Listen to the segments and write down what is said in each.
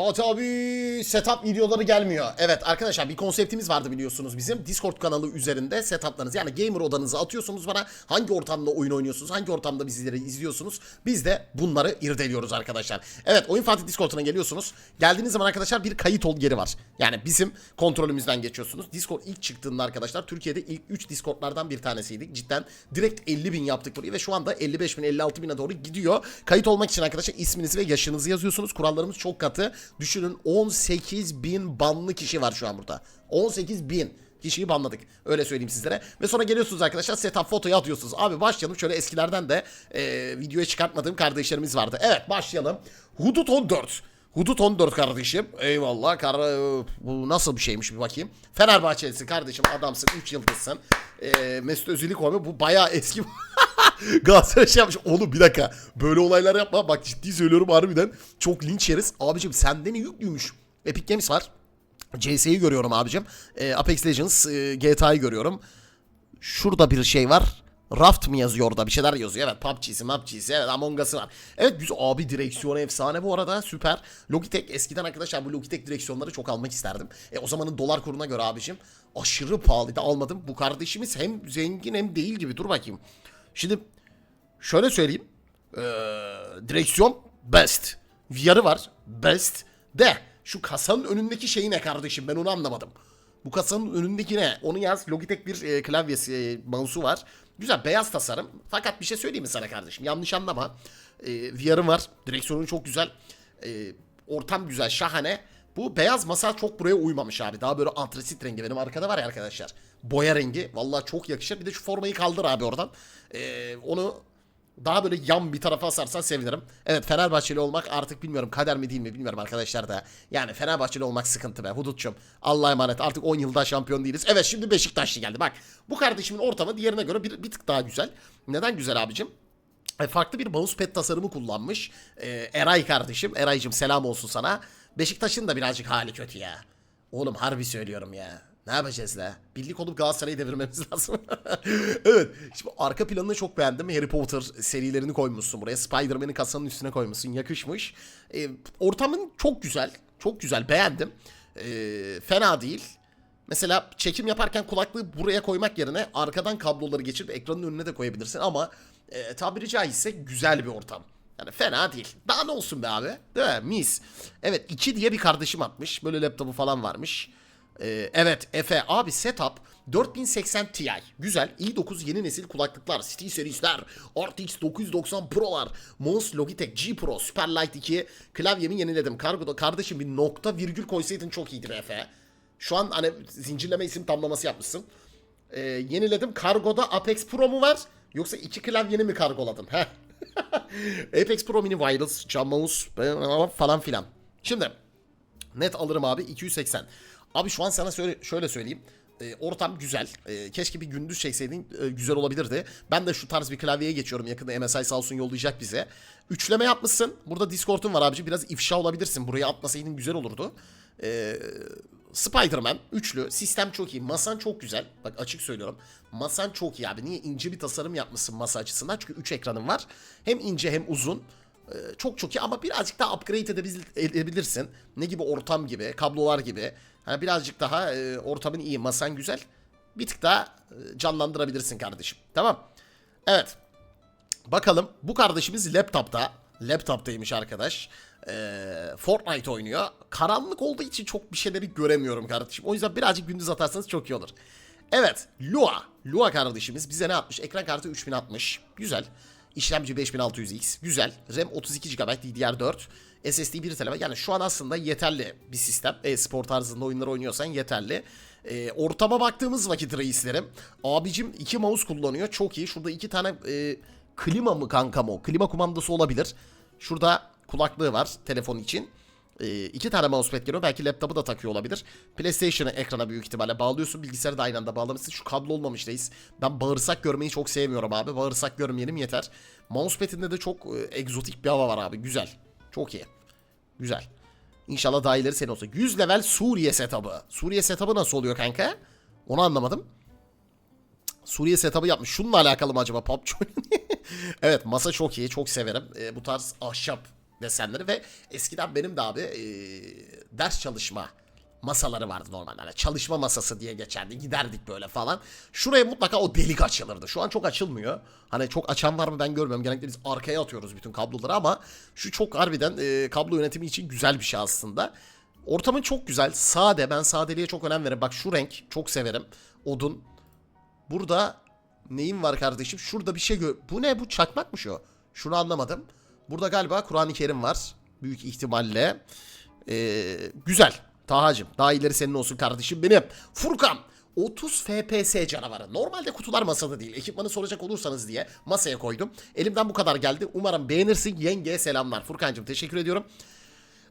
Fatih abi setup videoları gelmiyor. Evet arkadaşlar bir konseptimiz vardı biliyorsunuz bizim. Discord kanalı üzerinde setuplarınızı yani gamer odanızı atıyorsunuz bana. Hangi ortamda oyun oynuyorsunuz? Hangi ortamda bizleri izliyorsunuz? Biz de bunları irdeliyoruz arkadaşlar. Evet Oyun Fatih Discord'una geliyorsunuz. Geldiğiniz zaman arkadaşlar bir kayıt ol geri var. Yani bizim kontrolümüzden geçiyorsunuz. Discord ilk çıktığında arkadaşlar Türkiye'de ilk 3 Discord'lardan bir tanesiydik. Cidden direkt 50 bin yaptık burayı ve şu anda 55 bin 56 bine doğru gidiyor. Kayıt olmak için arkadaşlar isminizi ve yaşınızı yazıyorsunuz. Kurallarımız çok katı. Düşünün 18 bin banlı kişi var şu an burada. 18 bin kişiyi banladık. Öyle söyleyeyim sizlere. Ve sonra geliyorsunuz arkadaşlar setup fotoyu atıyorsunuz. Abi başlayalım. Şöyle eskilerden de e, videoya çıkartmadığım kardeşlerimiz vardı. Evet başlayalım. Hudut 14. Hudut 14 kardeşim. Eyvallah. Kar bu nasıl bir şeymiş bir bakayım. Fenerbahçelisin kardeşim. Adamsın. 3 yıldızsın. E, Mesut Özil'i koyma. Bu bayağı eski. Galatasaray şey yapmış. Oğlum bir dakika. Böyle olaylar yapma. Bak ciddi söylüyorum harbiden. Çok linç yeriz. Abicim sende ne yüklüymüş? Epic Games var. CS'yi görüyorum abicim. E, Apex Legends, e, GTA'yı görüyorum. Şurada bir şey var. Raft mı yazıyor orada bir şeyler yazıyor. Evet PUBG'si PUBG'si evet Among Us'ı var. Evet güzel abi direksiyonu efsane bu arada süper. Logitech eskiden arkadaşlar bu Logitech direksiyonları çok almak isterdim. E o zamanın dolar kuruna göre abicim aşırı pahalıydı almadım. Bu kardeşimiz hem zengin hem değil gibi dur bakayım. Şimdi şöyle söyleyeyim. Ee, direksiyon best. VR'ı var best. De şu kasanın önündeki şey ne kardeşim ben onu anlamadım. Bu kasanın önündeki ne? Onu yaz. Logitech bir e, klavyesi, e, mouse'u var. Güzel beyaz tasarım. Fakat bir şey söyleyeyim mi sana kardeşim? Yanlış anlama. E, VR'ım var. Direksiyonu çok güzel. E, ortam güzel, şahane. Bu beyaz masa çok buraya uymamış abi. Daha böyle antrasit rengi. Benim arkada var ya arkadaşlar. Boya rengi. Vallahi çok yakışır. Bir de şu formayı kaldır abi oradan. E, onu daha böyle yan bir tarafa asarsan sevinirim. Evet Fenerbahçeli olmak artık bilmiyorum kader mi değil mi bilmiyorum arkadaşlar da. Yani Fenerbahçeli olmak sıkıntı be Hudutçum. Allah'a emanet artık 10 yılda şampiyon değiliz. Evet şimdi Beşiktaşlı geldi bak. Bu kardeşimin ortamı diğerine göre bir, bir tık daha güzel. Neden güzel abicim? E, farklı bir mousepad tasarımı kullanmış. E, Eray kardeşim. Eray'cım selam olsun sana. Beşiktaş'ın da birazcık hali kötü ya. Oğlum harbi söylüyorum ya. Ne yapacağız la? Birlik olup Galatasaray'ı devirmemiz lazım. evet. Şimdi arka planını çok beğendim. Harry Potter serilerini koymuşsun buraya. Spider-Man'in kasanın üstüne koymuşsun. Yakışmış. E, ortamın çok güzel. Çok güzel. Beğendim. E, fena değil. Mesela çekim yaparken kulaklığı buraya koymak yerine arkadan kabloları geçirip ekranın önüne de koyabilirsin ama e, tabiri caizse güzel bir ortam. Yani fena değil. Daha ne olsun be abi? Değil mi? Mis. Evet 2 diye bir kardeşim atmış. Böyle laptopu falan varmış. Ee, evet Efe abi setup 4080 Ti güzel i9 yeni nesil kulaklıklar City serisler RTX 990 Pro'lar mouse Logitech G Pro Superlight 2 klavyemi yeniledim kargoda kardeşim bir nokta virgül koysaydın çok iyiydi be Efe şu an hani zincirleme isim tamlaması yapmışsın Ee, yeniledim kargoda Apex Pro mu var yoksa iki klavyeni mi kargoladın Heh. Apex Pro Mini Wireless cam mouse falan filan şimdi Net alırım abi 280. Abi şu an sana söyle, şöyle söyleyeyim. E, ortam güzel. E, keşke bir gündüz çekseydin e, güzel olabilirdi. Ben de şu tarz bir klavyeye geçiyorum. Yakında MSI sağ olsun yollayacak bize. Üçleme yapmışsın. Burada Discord'un var abici. Biraz ifşa olabilirsin. Buraya atmasaydın güzel olurdu. E, Spider-Man üçlü. Sistem çok iyi. Masan çok güzel. Bak açık söylüyorum. Masan çok iyi abi. Niye? ince bir tasarım yapmışsın masa açısından. Çünkü 3 ekranın var. Hem ince hem uzun. Ee, çok çok iyi ama birazcık daha upgrade edebil- edebilirsin. Ne gibi ortam gibi, kablolar gibi. Hani birazcık daha e, ortamın iyi, masan güzel. Bir tık daha e, canlandırabilirsin kardeşim. Tamam. Evet. Bakalım bu kardeşimiz laptopta. Laptoptaymış arkadaş. Ee, Fortnite oynuyor. Karanlık olduğu için çok bir şeyleri göremiyorum kardeşim. O yüzden birazcık gündüz atarsanız çok iyi olur. Evet. Lua. Lua kardeşimiz bize ne yapmış? Ekran kartı 3060. Güzel. İşlemci 5600X. Güzel. RAM 32 GB DDR4. SSD 1 TB. Yani şu an aslında yeterli bir sistem. E-spor tarzında oyunlar oynuyorsan yeterli. E, ortama baktığımız vakit reislerim. Abicim iki mouse kullanıyor. Çok iyi. Şurada iki tane e, klima mı kankam o? Klima kumandası olabilir. Şurada kulaklığı var telefon için. E, iki tane mousepad geliyor. Belki laptopu da takıyor olabilir. PlayStation'ı ekrana büyük ihtimalle bağlıyorsun. Bilgisayarı da aynı anda bağlamışsın. Şu kablo olmamış reis. Ben bağırsak görmeyi çok sevmiyorum abi. Bağırsak görmeyelim yeter. Mousepad'inde de çok e, egzotik bir hava var abi. Güzel. Çok iyi. Güzel. İnşallah daha ileri senin olsa. 100 level Suriye setup'ı. Suriye setup'ı nasıl oluyor kanka? Onu anlamadım. Suriye setup'ı yapmış. Şununla alakalı mı acaba PUBG evet masa çok iyi. Çok severim. E, bu tarz ahşap desenleri ve eskiden benim de abi e, ders çalışma masaları vardı normalde. Hani çalışma masası diye geçerdi. Giderdik böyle falan. Şuraya mutlaka o delik açılırdı. Şu an çok açılmıyor. Hani çok açan var mı ben görmüyorum. Genellikle biz arkaya atıyoruz bütün kabloları ama şu çok harbiden e, kablo yönetimi için güzel bir şey aslında. Ortamın çok güzel. Sade. Ben sadeliğe çok önem veririm. Bak şu renk çok severim. Odun. Burada neyim var kardeşim? Şurada bir şey gör... Bu ne? Bu çakmak mı şu? Şunu anlamadım. Burada galiba Kur'an-ı Kerim var. Büyük ihtimalle. Ee, güzel. Tahacım. Daha ileri senin olsun kardeşim benim. Furkan. 30 FPS canavarı. Normalde kutular masada değil. Ekipmanı soracak olursanız diye masaya koydum. Elimden bu kadar geldi. Umarım beğenirsin. Yengeye selamlar. Furkancığım teşekkür ediyorum.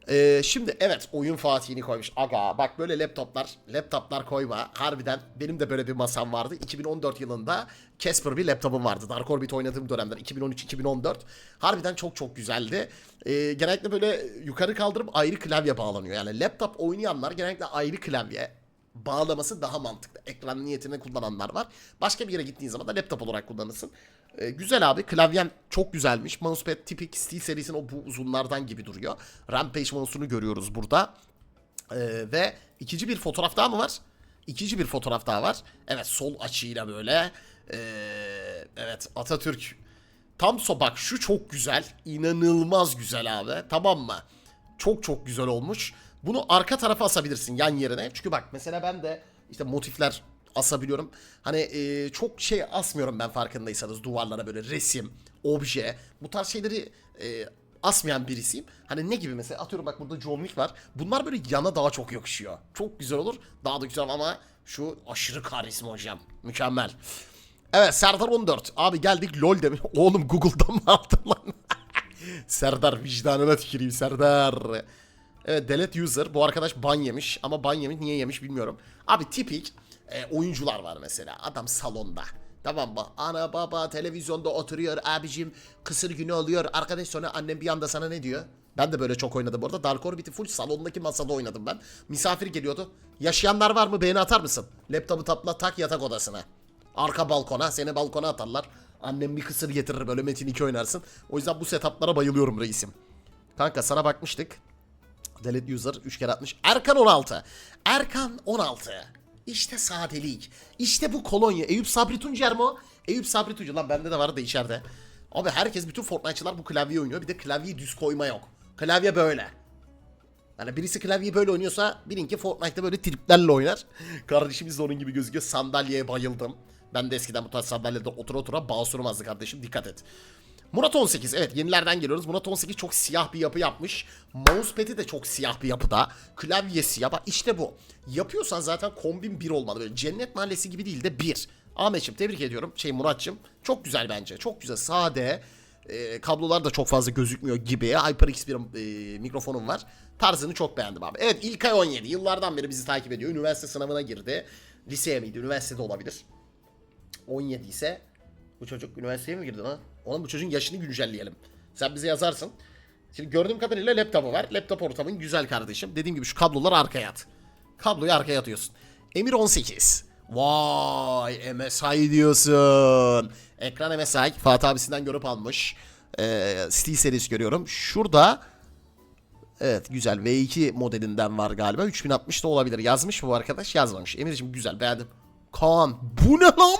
Ee, şimdi evet oyun Fatih'ini koymuş. Aga bak böyle laptoplar, laptoplar koyma. Harbiden benim de böyle bir masam vardı. 2014 yılında Casper bir laptopum vardı. Dark Orbit oynadığım dönemler 2013-2014. Harbiden çok çok güzeldi. Ee, genellikle böyle yukarı kaldırıp ayrı klavye bağlanıyor. Yani laptop oynayanlar genellikle ayrı klavye bağlaması daha mantıklı. Ekran niyetine kullananlar var. Başka bir yere gittiğin zaman da laptop olarak kullanırsın. Ee, güzel abi. Klavyen çok güzelmiş. Mousepad tipik Steel serisinin o bu uzunlardan gibi duruyor. Rampage mouse'unu görüyoruz burada. Ee, ve ikinci bir fotoğraf daha mı var? İkinci bir fotoğraf daha var. Evet sol açıyla böyle. Ee, evet Atatürk. Tam so bak şu çok güzel. İnanılmaz güzel abi. Tamam mı? Çok çok güzel olmuş. Bunu arka tarafa asabilirsin yan yerine. Çünkü bak mesela ben de işte motifler asabiliyorum. Hani e, çok şey asmıyorum ben farkındaysanız duvarlara böyle resim, obje bu tarz şeyleri e, asmayan birisiyim. Hani ne gibi mesela atıyorum bak burada John Wick var. Bunlar böyle yana daha çok yakışıyor. Çok güzel olur. Daha da güzel ama şu aşırı karizma hocam. Mükemmel. Evet Serdar 14. Abi geldik LOL demiş. Oğlum Google'dan mı aldın lan? Serdar vicdanına tüküreyim Serdar. Evet delete user. Bu arkadaş ban yemiş ama ban yemiş niye yemiş bilmiyorum. Abi tipik e, oyuncular var mesela. Adam salonda. Tamam mı? Ana baba televizyonda oturuyor abicim kısır günü oluyor. Arkadaş sonra annem bir anda sana ne diyor? Ben de böyle çok oynadım bu arada. Dark Orbit'i full salondaki masada oynadım ben. Misafir geliyordu. Yaşayanlar var mı? Beğeni atar mısın? Laptopu tapla tak yatak odasına. Arka balkona. Seni balkona atarlar. Annem bir kısır getirir böyle Metin 2 oynarsın. O yüzden bu setuplara bayılıyorum reisim. Kanka sana bakmıştık. Delete user 3 kere atmış. Erkan 16. Erkan 16. İşte sadelik. İşte bu kolonya. Eyüp Sabri Tuncer mi o? Eyüp Sabri Tuncer. Lan bende de vardı da içeride. Abi herkes bütün Fortnite'çılar bu klavye oynuyor. Bir de klavyeyi düz koyma yok. Klavye böyle. Yani birisi klavyeyi böyle oynuyorsa bilin ki Fortnite'da böyle triplerle oynar. Kardeşimiz de onun gibi gözüküyor. Sandalyeye bayıldım. Ben de eskiden bu tarz sandalyede otura otura bağ kardeşim. Dikkat et. Murat 18 evet yenilerden geliyoruz. Murat 18 çok siyah bir yapı yapmış. Mousepad'i de çok siyah bir yapıda. Klavye siyah. Bak işte bu. Yapıyorsan zaten kombin 1 olmalı. Böyle cennet mahallesi gibi değil de 1. Ahmetçim tebrik ediyorum. Şey Muratçım. Çok güzel bence. Çok güzel. Sade. E, kablolar da çok fazla gözükmüyor gibi. HyperX bir e, mikrofonum var. Tarzını çok beğendim abi. Evet İlkay 17. Yıllardan beri bizi takip ediyor. Üniversite sınavına girdi. Liseye miydi? Üniversitede olabilir. 17 ise bu çocuk üniversiteye mi girdi lan? Oğlum bu çocuğun yaşını güncelleyelim. Sen bize yazarsın. Şimdi gördüğüm kadarıyla laptopu var. Laptop ortamın güzel kardeşim. Dediğim gibi şu kablolar arkaya at. Kabloyu arkaya atıyorsun. Emir 18. Vay MSI diyorsun. Ekran MSI. Fatih abisinden görüp almış. Ee, Steel serisi görüyorum. Şurada Evet güzel. V2 modelinden var galiba. 3060 da olabilir. Yazmış mı bu arkadaş? Yazmamış. Emir'cim güzel beğendim. Kaan bu ne lan?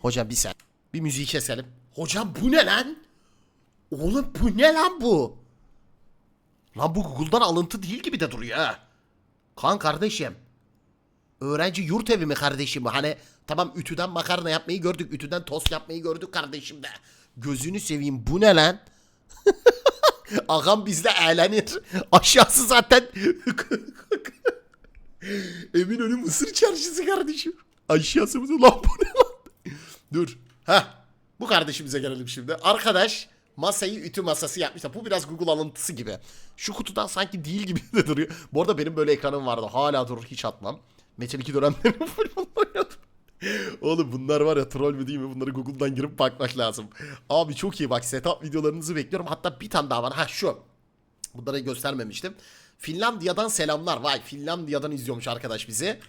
Hocam bir sen. Bir müziği keselim. Hocam bu ne lan? Oğlum bu ne lan bu? Lan bu Google'dan alıntı değil gibi de duruyor ha. Kan kardeşim. Öğrenci yurt evi mi kardeşim? Hani tamam ütüden makarna yapmayı gördük. Ütüden tost yapmayı gördük kardeşim de. Gözünü seveyim bu ne lan? Ağam bizle eğlenir. Aşağısı zaten Eminönü Mısır çarşısı kardeşim. Aşağısı mısır lan bu ne lan? Dur. Ha. Bu kardeşimize gelelim şimdi. Arkadaş masayı ütü masası yapmışlar. Bu biraz Google alıntısı gibi. Şu kutudan sanki değil gibi de duruyor. Bu arada benim böyle ekranım vardı. Hala durur hiç atmam. Metin 2 dönemlerinde full oynadım. Oğlum bunlar var ya troll mü değil mi? Bunları Google'dan girip bakmak lazım. Abi çok iyi bak setup videolarınızı bekliyorum. Hatta bir tane daha var. Ha şu. Bunları göstermemiştim. Finlandiya'dan selamlar. Vay Finlandiya'dan izliyormuş arkadaş bizi.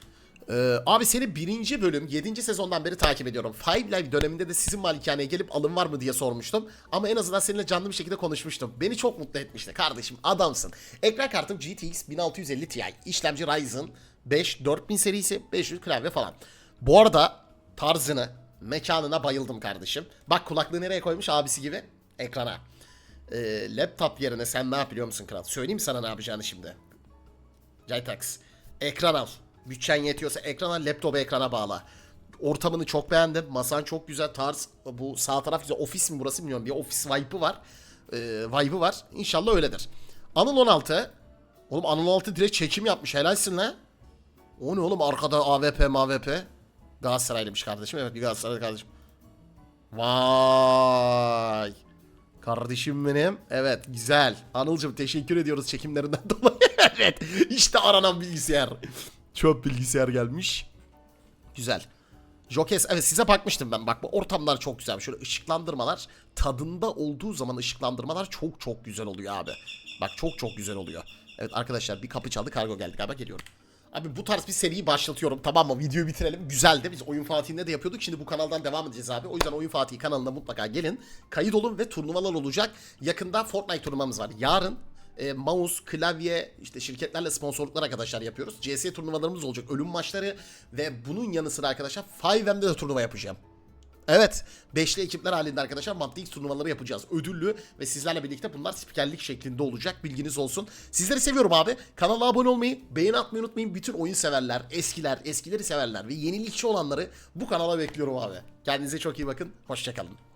Ee, abi seni birinci bölüm 7. sezondan beri takip ediyorum. Five Live döneminde de sizin malikaneye gelip alım var mı diye sormuştum. Ama en azından seninle canlı bir şekilde konuşmuştum. Beni çok mutlu etmişti. Kardeşim adamsın. Ekran kartım GTX 1650 Ti. İşlemci Ryzen 5 4000 serisi 500 klavye falan. Bu arada tarzını, mekanına bayıldım kardeşim. Bak kulaklığı nereye koymuş abisi gibi? Ekrana. Ee, laptop yerine sen ne yap biliyor musun kral? Söyleyeyim sana ne yapacağını şimdi. Jaytax. Ekran al. Bütçen yetiyorsa ekran al, laptopu ekrana bağla. Ortamını çok beğendim. Masan çok güzel. Tarz bu sağ taraf güzel. Ofis mi burası bilmiyorum. Bir ofis vibe'ı var. Ee, vibe'ı var. İnşallah öyledir. Anıl 16. Oğlum Anıl 16 direkt çekim yapmış. Helalsin lan. O ne oğlum arkada AVP MAVP. Galatasaraylıymış kardeşim. Evet bir Galatasaraylı kardeşim. Vay. Kardeşim benim. Evet güzel. Anılcım teşekkür ediyoruz çekimlerinden dolayı. evet işte aranan bilgisayar. Çöp bilgisayar gelmiş. Güzel. Jokes evet size bakmıştım ben. Bak bu ortamlar çok güzel. Şöyle ışıklandırmalar tadında olduğu zaman ışıklandırmalar çok çok güzel oluyor abi. Bak çok çok güzel oluyor. Evet arkadaşlar bir kapı çaldı kargo geldi galiba geliyorum. Abi bu tarz bir seriyi başlatıyorum tamam mı? Videoyu bitirelim. Güzeldi. Biz Oyun Fatih'inde de yapıyorduk. Şimdi bu kanaldan devam edeceğiz abi. O yüzden Oyun Fatih kanalına mutlaka gelin. Kayıt olun ve turnuvalar olacak. Yakında Fortnite turnuvamız var. Yarın e, mouse, klavye, işte şirketlerle sponsorluklar arkadaşlar yapıyoruz. CS turnuvalarımız olacak. Ölüm maçları ve bunun yanı sıra arkadaşlar 5M'de de turnuva yapacağım. Evet. Beşli ekipler halinde arkadaşlar Maptix turnuvaları yapacağız. Ödüllü ve sizlerle birlikte bunlar spikerlik şeklinde olacak. Bilginiz olsun. Sizleri seviyorum abi. Kanala abone olmayı, beğeni atmayı unutmayın. Bütün oyun severler, eskiler, eskileri severler ve yenilikçi olanları bu kanala bekliyorum abi. Kendinize çok iyi bakın. Hoşçakalın.